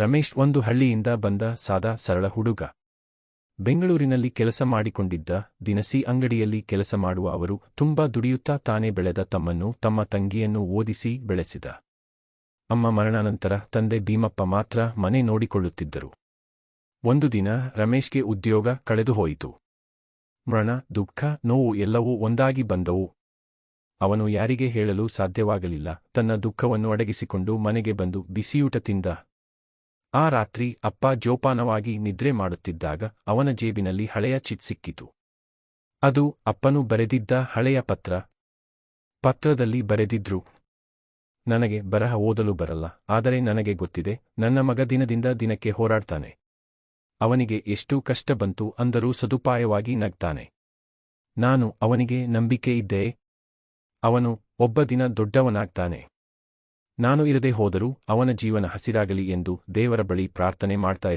ರಮೇಶ್ ಒಂದು ಹಳ್ಳಿಯಿಂದ ಬಂದ ಸಾದಾ ಸರಳ ಹುಡುಗ. ಬೆಂಗಳೂರಿನಲ್ಲಿ ಕೆಲಸ ಮಾಡಿಕೊಂಡಿದ್ದ ದಿನಸಿ ಅಂಗಡಿಯಲ್ಲಿ ಕೆಲಸ ಮಾಡುವ ಅವರು ತುಂಬಾ ದುಡಿಯುತ್ತಾ ತಾನೇ ಬೆಳೆದ ತಮ್ಮನ್ನು ತಮ್ಮ ತಂಗಿಯನ್ನು ಓದಿಸಿ ಬೆಳೆಸಿದ. ಅಮ್ಮ ಮರಣಾನಂತರ ತಂದೆ ಭೀಮಪ್ಪ ಮಾತ್ರ ಮನೆ ನೋಡಿಕೊಳ್ಳುತ್ತಿದ್ದರು. ಒಂದು ದಿನ ರಮೇಶ್ಗೆ ಉದ್ಯೋಗ ಕಳೆದುಹೋಯಿತು ಮರಣ, ದುಃಖ, ನೋವು ಎಲ್ಲವೂ ಒಂದಾಗಿ ಬಂದವು. ಅವನು ಯಾರಿಗೆ ಹೇಳಲು ಸಾಧ್ಯವಾಗಲಿಲ್ಲ, ತನ್ನ ದುಃಖವನ್ನು ಅಡಗಿಸಿಕೊಂಡು ಮನೆಗೆ ಬಂದು ಬಿಸಿಯೂಟ ತಿಂದ ಆ ರಾತ್ರಿ ಅಪ್ಪ ಜೋಪಾನವಾಗಿ ನಿದ್ರೆ ಮಾಡುತ್ತಿದ್ದಾಗ ಅವನ ಜೇಬಿನಲ್ಲಿ ಹಳೆಯ ಚಿಟ್ ಸಿಕ್ಕಿತು. ಅದು ಅಪ್ಪನು ಬರೆದಿದ್ದ ಹಳೆಯ ಪತ್ರ. ಪತ್ರದಲ್ಲಿ ಬರೆದಿದ್ರು. ನನಗೆ ಬರಹ ಓದಲು ಬರಲ್ಲ, ಆದರೆ ನನಗೆ ಗೊತ್ತಿದೆ, ನನ್ನ ಮಗ ದಿನದಿಂದ ದಿನಕ್ಕೆ ಹೋರಾಡ್ತಾನೆ. ಅವನಿಗೆ ಎಷ್ಟು ಕಷ್ಟ ಬಂತು ಅಂದರೂ ಸದುಪಾಯವಾಗಿ ನಗ್ತಾನೆ. ನಾನು ಅವನಿಗೆ ನಂಬಿಕೆ ಇದ್ದೆ. ಅವನು ಒಬ್ಬ ದಿನ ದೊಡ್ಡವನಾಗ್ತಾನೆ. ನಾನು ಇರದೆ ಹೋದರೂ ಅವನ ಜೀವನ ಹಸಿರಾಗಲಿ ಎಂದು ದೇವರ ಬಳಿ ಪ್ರಾರ್ಥನೆ ಮಾಡ್ತಾ